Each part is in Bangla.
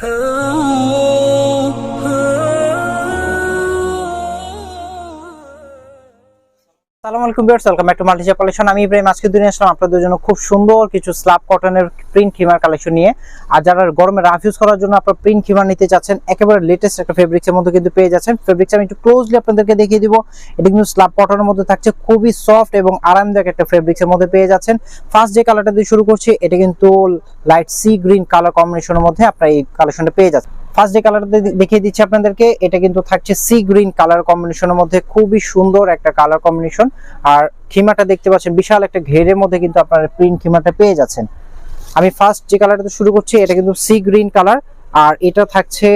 Oh. সালাম আলাইকুম ভিউয়ার্স ওয়েলকাম ব্যাক আমি খুব সুন্দর কিছু কটনের প্রিন্ট কালেকশন নিয়ে। আর যারা জন্য প্রিন্ট নিতে একেবারে লেটেস্ট একটা মধ্যে কিন্তু পেয়ে যাচ্ছেন। আমি ক্লোজলি আপনাদেরকে দেখিয়ে দিব। এটা কিন্তু কটনের মধ্যে থাকছে, খুবই সফট এবং আরামদায়ক একটা ফেব্রিক্সের মধ্যে পেয়ে যাচ্ছেন। ফার্স্ট যে কালারটা দিয়ে শুরু করছি, এটা কিন্তু লাইট সি গ্রিন কালার কম্বিনেশনের মধ্যে আপনারা এই কালেকশনটা পেয়ে যাচ্ছেন। ফার্স্ট যে কালারটা দেখিয়ে দিচ্ছি আপনাদেরকে, এটা কিন্তু থাকছে সি গ্রিন কালার কম্বিনেশনের মধ্যে। খুবই সুন্দর একটা কালার কম্বিনেশন আর খিমাটা দেখতে পাচ্ছেন, বিশাল একটা ঘেরের মধ্যে কিন্তু আপনারা প্রিন্ট খিমাটা পেয়ে যাচ্ছেন। আমি ফার্স্ট যে কালারটা শুরু করছি, এটা কিন্তু সি গ্রিন কালার আর এটা থাকছে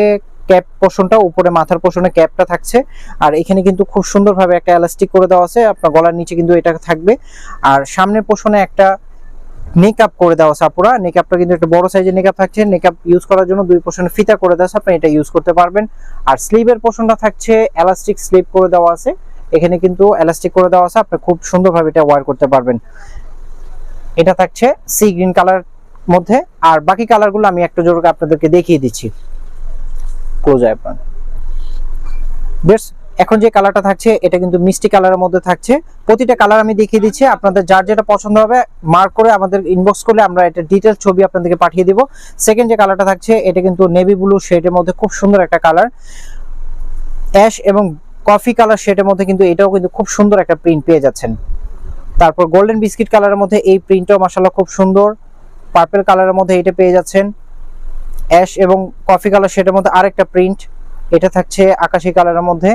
ক্যাপ পোর্শনটা উপরে মাথার পোর্শনে ক্যাপটা থাকছে। আর এখানে কিন্তু খুব সুন্দরভাবে একটা এলাস্টিক করে দেওয়া আছে। আপনার গলার নিচে কিন্তু এটা থাকবে। আর সামনের পোর্শনে একটা মেকআপ করে দেওয়া আছে আপুরা মেকআপটা কিন্তু একটা বড় সাইজের মেকআপ থাকছে। মেকআপ ইউজ করার জন্য দুই পোর্শনে ফিতা করে দেওয়া আছে আপনি এটা ইউজ করতে পারবেন। আর স্লিভের পোর্শনটা থাকছে এলাস্টিক স্লিভ করে দেওয়া আছে। এখানে কিন্তু এলাস্টিক করে দেওয়া আছে, আপনি খুব সুন্দরভাবে এটা ওয়্যার করতে পারবেন। এটা থাকছে সি গ্রিন কালার মধ্যে। আর বাকি কালারগুলো আমি একটা জোর আপনাদেরকে দেখিয়ে দিচ্ছি। ক্লোজ আপনার। বেশ এখন যে কালারটা থাকছে, এটা কিন্তু মিষ্টি কালারের মধ্যে থাকছে। প্রতিটা কালার আমি দেখিয়ে দিচ্ছি, আপনাদের যার যেটা পছন্দ হবে মার্ক করে আমাদের ইনবক্স করলে আমরা এটা ডিটেল ছবি আপনাদেরকে পাঠিয়ে দিব। সেকেন্ড যে কালারটা থাকছে, এটা কিন্তু নেভি ব্লু শেডের মধ্যে খুব সুন্দর একটা কালার অ্যাশ এবং কফি কালার শেডের মধ্যে কিন্তু এটাও কিন্তু খুব সুন্দর একটা প্রিন্ট পেয়ে যাচ্ছেন। তারপর গোল্ডেন বিস্কিট কালারের মধ্যে এই প্রিন্টটাও মাসাল্লাহ খুব সুন্দর। পার্পেল কালারের মধ্যে এটা পেয়ে যাচ্ছেন। অ্যাশ এবং কফি কালার শেডের মধ্যে আরেকটা প্রিন্ট এটা থাকছে আকাশি কালারের মধ্যে।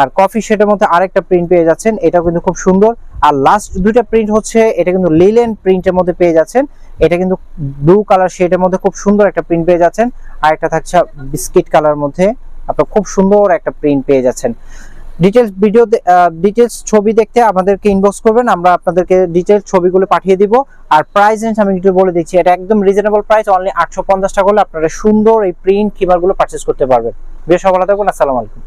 আর কফি শেডের মধ্যে আরেকটা প্রিন্ট পেয়ে যাচ্ছেন, এটাও কিন্তু খুব সুন্দর। আর লাস্ট দুইটা প্রিন্ট হচ্ছে, এটা কিন্তু লিলেন প্রিন্টের মধ্যে পেয়ে যাচ্ছেন। এটা কিন্তু ব্লু কালার শেডের মধ্যে খুব সুন্দর একটা প্রিন্ট পেয়ে যাচ্ছেন। আর একটা থাকছে বিস্কিট কালার মধ্যে আপনার খুব সুন্দর একটা প্রিন্ট পেয়ে যাচ্ছেন। ডিটেলস ভিডিও ডিটেলস ছবি দেখতে আমাদেরকে ইনবক্স করবেন, আমরা আপনাদেরকে ডিটেলস ছবিগুলো পাঠিয়ে দিব। আর প্রাইস রেঞ্জ আমি একটু বলে দিচ্ছি, এটা একদম রিজনেবল প্রাইস অনলি আটশো পঞ্চাশ টাকা হলে আপনারা সুন্দর এই প্রিন্ট কিমারগুলো পারচেস করতে পারবেন। বেশ সফলতা থাকুন, আসসালামু আলাইকুম।